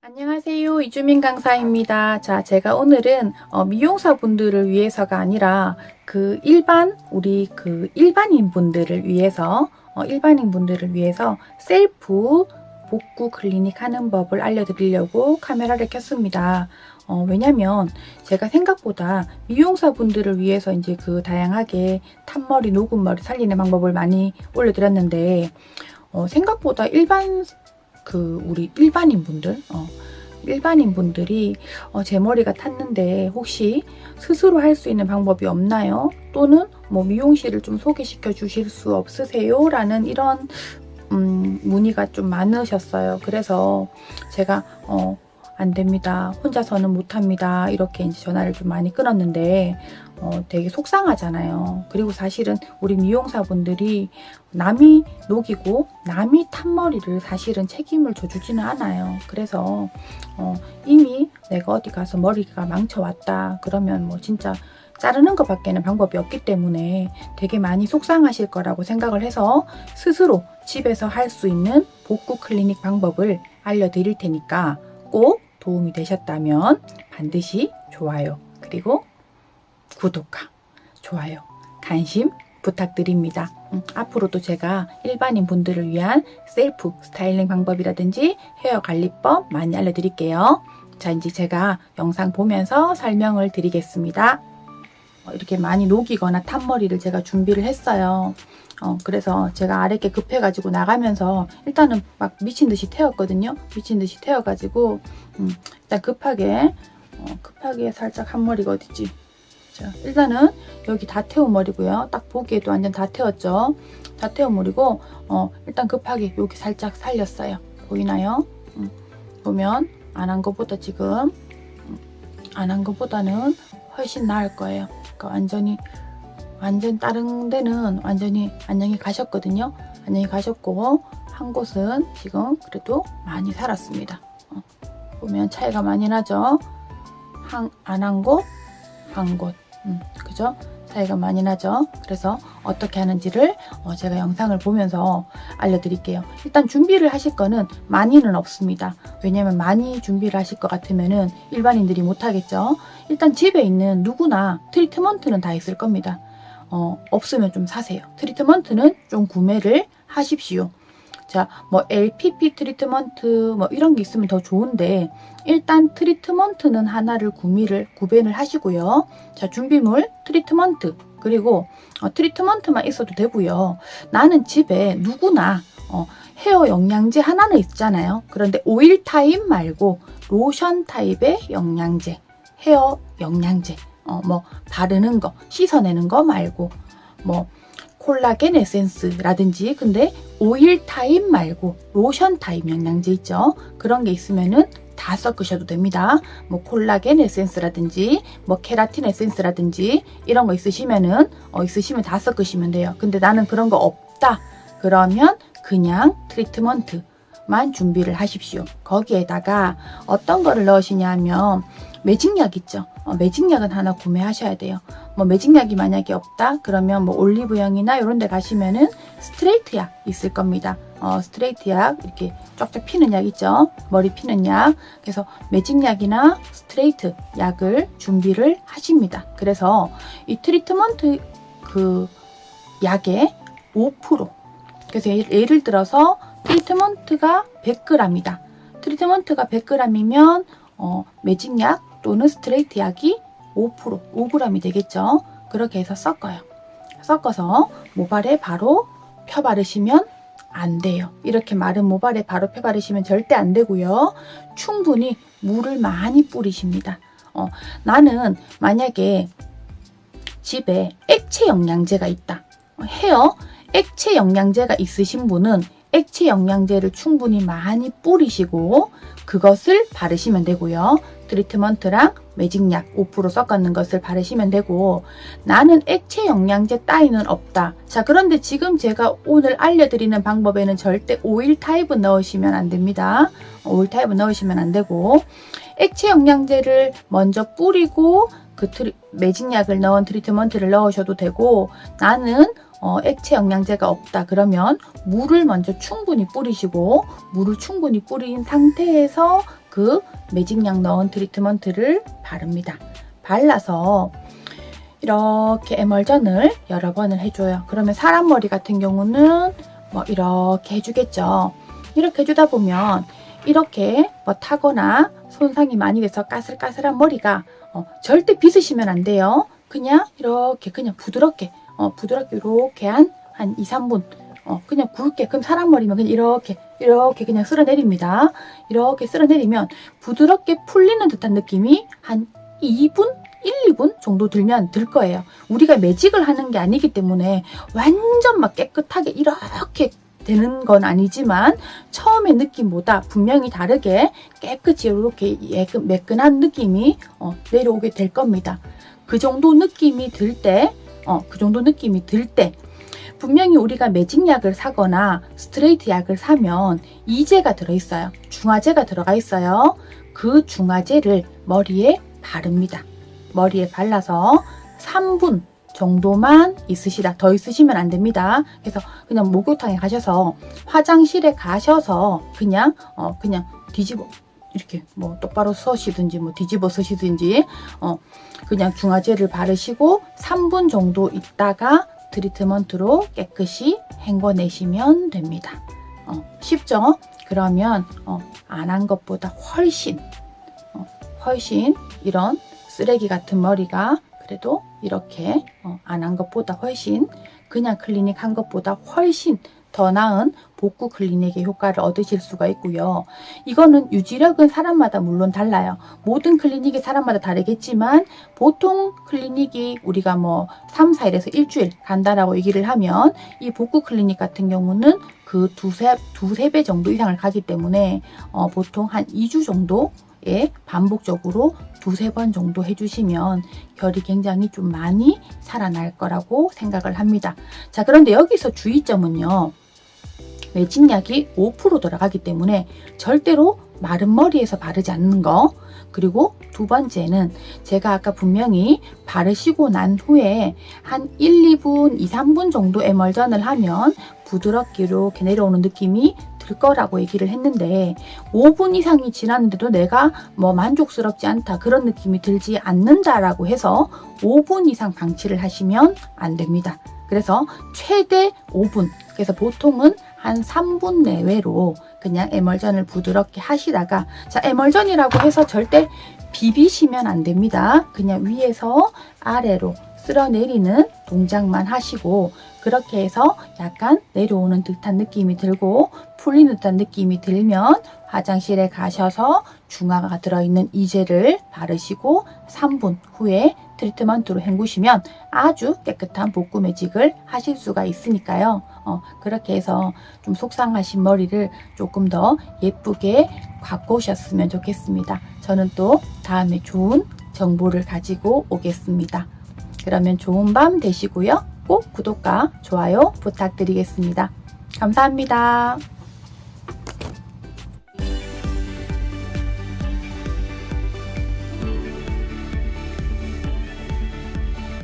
안녕하세요. 이주민 강사입니다. 자, 제가 오늘은 어, 미용사 분들을 위해서가 아니라 그 일반, 우리 그 일반인 분들을 위해서, 어, 일반인 분들을 위해서 셀프 복구 클리닉 하는 법을 알려드리려고 카메라를 켰습니다. 어, 왜냐면 제가 생각보다 미용사 분들을 위해서 이제 그 다양하게 탄머리, 녹음머리 살리는 방법을 많이 올려드렸는데, 어, 생각보다 일반 그 우리 일반인 분들 어, 일반인 분들이 어, 제 머리가 탔는데 혹시 스스로 할 수 있는 방법이 없나요? 또는 뭐 미용실을 좀 소개시켜 주실 수 없으세요? 라는 이런 음, 문의가 좀 많으셨어요. 그래서 제가 어, 안 됩니다. 혼자서는 못 합니다. 이렇게 이제 전화를 좀 많이 끊었는데 어, 되게 속상하잖아요. 그리고 사실은 우리 미용사분들이 남이 녹이고 남이 탄 머리를 사실은 책임을 져주지는 않아요. 그래서 어, 이미 내가 어디 가서 머리가 망쳐왔다 그러면 뭐 진짜 자르는 것밖에는 방법이 없기 때문에 되게 많이 속상하실 거라고 생각을 해서 스스로 집에서 할 수 있는 복구 클리닉 방법을 알려드릴 테니까 꼭 도움이 되셨다면 반드시 좋아요 그리고 구독과 좋아요 관심 부탁드립니다. 음, 앞으로도 제가 일반인 분들을 위한 셀프 스타일링 방법이라든지 헤어 관리법 많이 알려드릴게요. 자, 이제 제가 영상 보면서 설명을 드리겠습니다. 어, 이렇게 많이 녹이거나 탄 머리를 제가 준비를 했어요. 어, 그래서 제가 아랫게 급해가지고 나가면서 일단은 막 미친 듯이 태웠거든요. 미친 듯이 태워가지고, 음, 일단 급하게, 어, 급하게 살짝 한 머리가 어딨지? 자, 일단은 여기 다 태운 머리고요. 딱 보기에도 완전 다 태웠죠. 다 태운 머리고, 어, 일단 급하게 여기 살짝 살렸어요. 보이나요? 음, 보면 안 한 것보다 지금 음, 안한 것보다는 훨씬 나을 거예요. 그러니까 완전히 완전 다른 데는 완전히 안녕히 가셨거든요. 안녕히 가셨고 한 곳은 지금 그래도 많이 살았습니다. 어, 보면 차이가 많이 나죠. 안 한 곳, 한 곳. 음, 그죠? 차이가 많이 나죠. 그래서 어떻게 하는지를 어, 제가 영상을 보면서 알려드릴게요. 일단 준비를 하실 거는 많이는 없습니다. 왜냐면 많이 준비를 하실 것 같으면은 일반인들이 못하겠죠. 일단 집에 있는 누구나 트리트먼트는 다 있을 겁니다. 어, 없으면 좀 사세요. 트리트먼트는 좀 구매를 하십시오. 자, 뭐 LPP 트리트먼트 뭐 이런 게 있으면 더 좋은데 일단 트리트먼트는 하나를 구매를 구매를 하시고요. 자, 준비물 트리트먼트 그리고 어, 트리트먼트만 있어도 되고요. 나는 집에 누구나 어, 헤어 영양제 하나는 있잖아요. 그런데 오일 타입 말고 로션 타입의 영양제, 헤어 영양제, 어, 뭐 바르는 거, 씻어내는 거 말고 뭐 콜라겐 에센스라든지 근데 오일 타입 말고 로션 타입 영양제 있죠. 그런 게 있으면은 다 섞으셔도 됩니다. 뭐 콜라겐 에센스라든지 뭐 케라틴 에센스라든지 이런 거 있으시면은 어, 있으시면 다 섞으시면 돼요. 근데 나는 그런 거 없다. 그러면 그냥 트리트먼트 만 준비를 하십시오. 거기에다가 어떤 거를 넣으시냐면 매직약 있죠. 어, 매직약은 하나 구매하셔야 돼요. 뭐 매직약이 만약에 없다 그러면 뭐 올리브영이나 이런 데 가시면은 스트레이트 약 있을 겁니다. 어, 스트레이트 약 이렇게 쫙쫙 피는 약 있죠. 머리 피는 약. 그래서 매직약이나 스트레이트 약을 준비를 하십니다. 그래서 이 트리트먼트 그 약의 5% 그래서 예를 들어서 트리트먼트가 100g이다. 트리트먼트가 100g이면 어, 매직약 또는 스트레이트 약이 5% 5g이 되겠죠. 그렇게 해서 섞어요. 섞어서 모발에 바로 펴 바르시면 안 돼요. 이렇게 마른 모발에 바로 펴 바르시면 절대 안 되고요. 충분히 물을 많이 뿌리십니다. 어, 나는 만약에 집에 액체 영양제가 있다. 어, 헤어 액체 영양제가 있으신 분은 액체 영양제를 충분히 많이 뿌리시고 그것을 바르시면 되고요. 트리트먼트랑 매직약 5% 섞었는 것을 바르시면 되고 나는 액체 영양제 따위는 없다. 자 그런데 지금 제가 오늘 알려드리는 방법에는 절대 오일 타입은 넣으시면 안 됩니다. 오일 타입은 넣으시면 안 되고 액체 영양제를 먼저 뿌리고 그 트리, 매직약을 넣은 트리트먼트를 넣으셔도 되고 나는 어, 액체 영양제가 없다 그러면 물을 먼저 충분히 뿌리시고 물을 충분히 뿌린 상태에서 그그 매직약 넣은 트리트먼트를 바릅니다. 발라서 이렇게 에멀전을 여러 번을 해줘요. 그러면 사람 머리 같은 경우는 뭐 이렇게 해주겠죠. 이렇게 해주다 보면 이렇게 뭐 타거나 손상이 많이 돼서 까슬까슬한 머리가 어, 절대 빗으시면 안 돼요. 그냥 이렇게 그냥 부드럽게 어, 부드럽게 이렇게 한, 한 2, 3분 어, 그냥 굵게 그럼 사람 머리면 그냥 이렇게 이렇게 그냥 쓸어내립니다. 이렇게 쓸어내리면 부드럽게 풀리는 듯한 느낌이 한 2분 1, 2분 정도 들면 들 거예요. 우리가 매직을 하는 게 아니기 때문에 완전 막 깨끗하게 이렇게 되는 건 아니지만 처음의 느낌보다 분명히 다르게 깨끗이 이렇게 매끈한 느낌이 어, 내려오게 될 겁니다. 그 정도 느낌이 들 때, 어, 그 정도 느낌이 들 때, 분명히 우리가 매직약을 사거나 스트레이트 약을 사면 이제가 들어있어요. 중화제가 들어가 있어요. 그 중화제를 머리에 바릅니다. 머리에 발라서 3분 정도만 있으시다. 더 있으시면 안 됩니다. 그래서 그냥 목욕탕에 가셔서 화장실에 가셔서 그냥 어 그냥 뒤집어 이렇게 뭐 똑바로 서시든지 뭐 뒤집어 서시든지 어 그냥 중화제를 바르시고 3분 정도 있다가 트리트먼트로 깨끗이 헹궈내시면 됩니다. 어, 쉽죠? 그러면 어, 안 한 것보다 훨씬 어, 훨씬 이런 쓰레기 같은 머리가 그래도 이렇게 어, 안한 것보다 훨씬 그냥 클리닉 한 것보다 훨씬 더 나은 복구 클리닉의 효과를 얻으실 수가 있고요. 이거는 유지력은 사람마다 물론 달라요. 모든 클리닉이 사람마다 다르겠지만 보통 클리닉이 우리가 뭐 3, 4일에서 일주일 간다라고 얘기를 하면 이 복구 클리닉 같은 경우는 그 두세, 두세 배 정도 이상을 가기 때문에 어, 보통 한 2주 정도 에 반복적으로 두세 번 정도 해주시면 결이 굉장히 좀 많이 살아날 거라고 생각을 합니다. 자, 그런데 여기서 주의점은요. 매직약이 5% 들어가기 때문에 절대로 마른 머리에서 바르지 않는 거. 그리고 두 번째는 제가 아까 분명히 바르시고 난 후에 한 1, 2분, 2, 3분 정도 에멀전을 하면 부드럽게 이렇게 내려오는 느낌이 들 거라고 얘기를 했는데 5분 이상이 지났는데도 내가 뭐 만족스럽지 않다 그런 느낌이 들지 않는다라고 해서 5분 이상 방치를 하시면 안 됩니다. 그래서 최대 5분. 그래서 보통은 한 3분 내외로 그냥 에멀전을 부드럽게 하시다가 자 에멀전이라고 해서 절대 비비시면 안 됩니다. 그냥 위에서 아래로 쓸어내리는 동작만 하시고 그렇게 해서 약간 내려오는 듯한 느낌이 들고 풀리는 듯한 느낌이 들면 화장실에 가셔서 중화가 들어있는 이젤을 바르시고 3분 후에 트리트먼트로 헹구시면 아주 깨끗한 복구 매직을 하실 수가 있으니까요. 어, 그렇게 해서 좀 속상하신 머리를 조금 더 예쁘게 갖고 오셨으면 좋겠습니다. 저는 또 다음에 좋은 정보를 가지고 오겠습니다. 그러면 좋은 밤 되시고요. 꼭 구독과 좋아요 부탁드리겠습니다. 감사합니다.